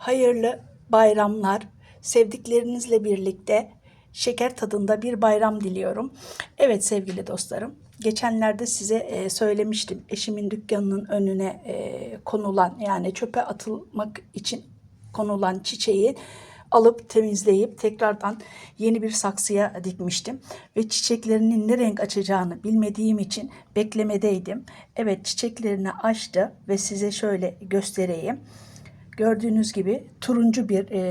hayırlı bayramlar. Sevdiklerinizle birlikte şeker tadında bir bayram diliyorum. Evet sevgili dostlarım. Geçenlerde size e, söylemiştim. Eşimin dükkanının önüne e, konulan yani çöpe atılmak için konulan çiçeği alıp temizleyip tekrardan yeni bir saksıya dikmiştim. Ve çiçeklerinin ne renk açacağını bilmediğim için beklemedeydim. Evet çiçeklerini açtı ve size şöyle göstereyim. Gördüğünüz gibi turuncu bir e,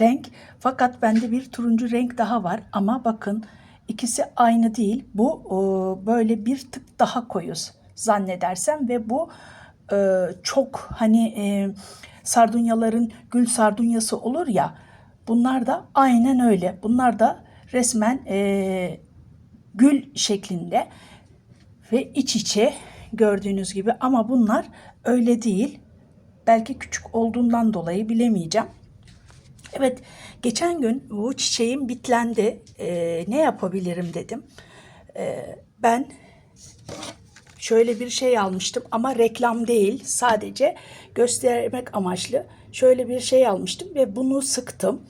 renk. Fakat bende bir turuncu renk daha var. Ama bakın ikisi aynı değil. Bu o, böyle bir tık daha koyu zannedersem ve bu e, çok hani e, sardunyaların gül sardunyası olur ya. Bunlar da aynen öyle. Bunlar da resmen e, gül şeklinde ve iç içe gördüğünüz gibi ama bunlar öyle değil. Belki küçük olduğundan dolayı bilemeyeceğim. Evet, geçen gün bu çiçeğim bitlendi. Ee, ne yapabilirim dedim. Ee, ben şöyle bir şey almıştım ama reklam değil. Sadece göstermek amaçlı şöyle bir şey almıştım ve bunu sıktım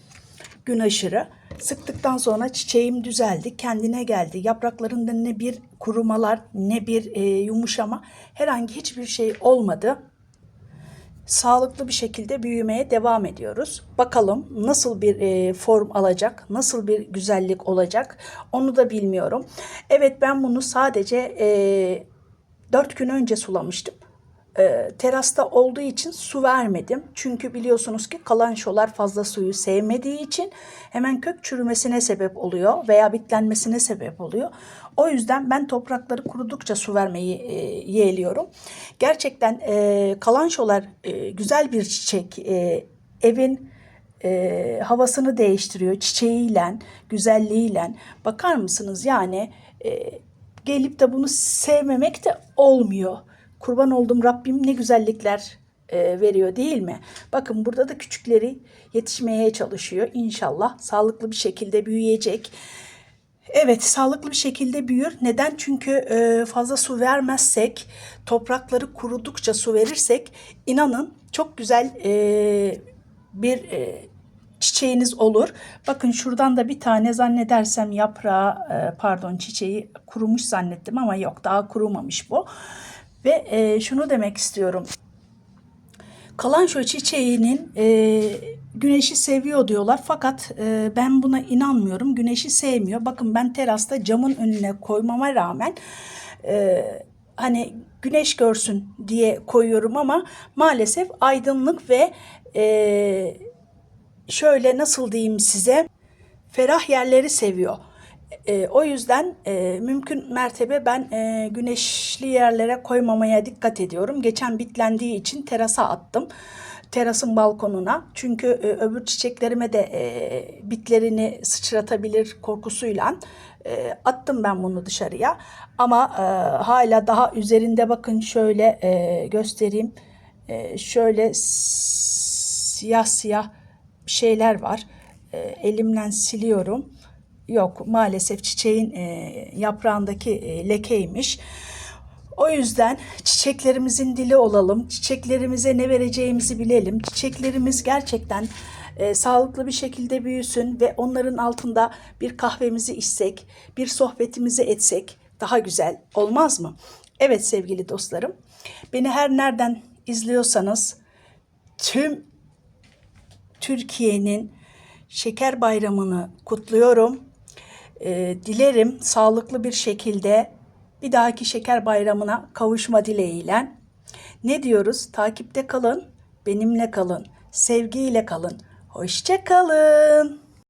gün aşırı. Sıktıktan sonra çiçeğim düzeldi, kendine geldi. Yapraklarında ne bir kurumalar, ne bir e, yumuşama, herhangi hiçbir şey olmadı sağlıklı bir şekilde büyümeye devam ediyoruz. Bakalım nasıl bir e, form alacak, nasıl bir güzellik olacak onu da bilmiyorum. Evet ben bunu sadece e, 4 gün önce sulamıştım. E, terasta olduğu için su vermedim. Çünkü biliyorsunuz ki kalançolar fazla suyu sevmediği için hemen kök çürümesine sebep oluyor veya bitlenmesine sebep oluyor. O yüzden ben toprakları kurudukça su vermeyi e, yeğliyorum. Gerçekten e, kalançolar e, güzel bir çiçek. E, evin e, havasını değiştiriyor çiçeğiyle, güzelliğiyle. Bakar mısınız yani e, gelip de bunu sevmemek de olmuyor. Kurban oldum Rabbim ne güzellikler e, veriyor değil mi? Bakın burada da küçükleri yetişmeye çalışıyor. İnşallah sağlıklı bir şekilde büyüyecek. Evet, sağlıklı bir şekilde büyür. Neden? Çünkü e, fazla su vermezsek, toprakları kurudukça su verirsek, inanın çok güzel e, bir e, çiçeğiniz olur. Bakın şuradan da bir tane zannedersem yaprağı, e, pardon çiçeği kurumuş zannettim ama yok daha kurumamış bu. Ve e, şunu demek istiyorum. Kalanço çiçeğinin e, güneşi seviyor diyorlar fakat e, ben buna inanmıyorum. Güneşi sevmiyor. Bakın ben terasta camın önüne koymama rağmen e, hani güneş görsün diye koyuyorum ama maalesef aydınlık ve e, şöyle nasıl diyeyim size ferah yerleri seviyor. E, o yüzden e, mümkün mertebe ben e, güneşli yerlere koymamaya dikkat ediyorum. Geçen bitlendiği için terasa attım. Terasın balkonuna. Çünkü e, öbür çiçeklerime de e, bitlerini sıçratabilir korkusuyla e, attım ben bunu dışarıya. Ama e, hala daha üzerinde bakın şöyle e, göstereyim. E, şöyle siyah siyah şeyler var. E, elimle siliyorum. Yok maalesef çiçeğin e, yaprağındaki e, lekeymiş. O yüzden çiçeklerimizin dili olalım. Çiçeklerimize ne vereceğimizi bilelim. Çiçeklerimiz gerçekten e, sağlıklı bir şekilde büyüsün ve onların altında bir kahvemizi içsek, bir sohbetimizi etsek daha güzel olmaz mı? Evet sevgili dostlarım. Beni her nereden izliyorsanız tüm Türkiye'nin Şeker Bayramı'nı kutluyorum. Ee, dilerim sağlıklı bir şekilde bir dahaki Şeker Bayramı'na kavuşma dileğiyle. Ne diyoruz? Takipte kalın, benimle kalın, sevgiyle kalın. Hoşça kalın.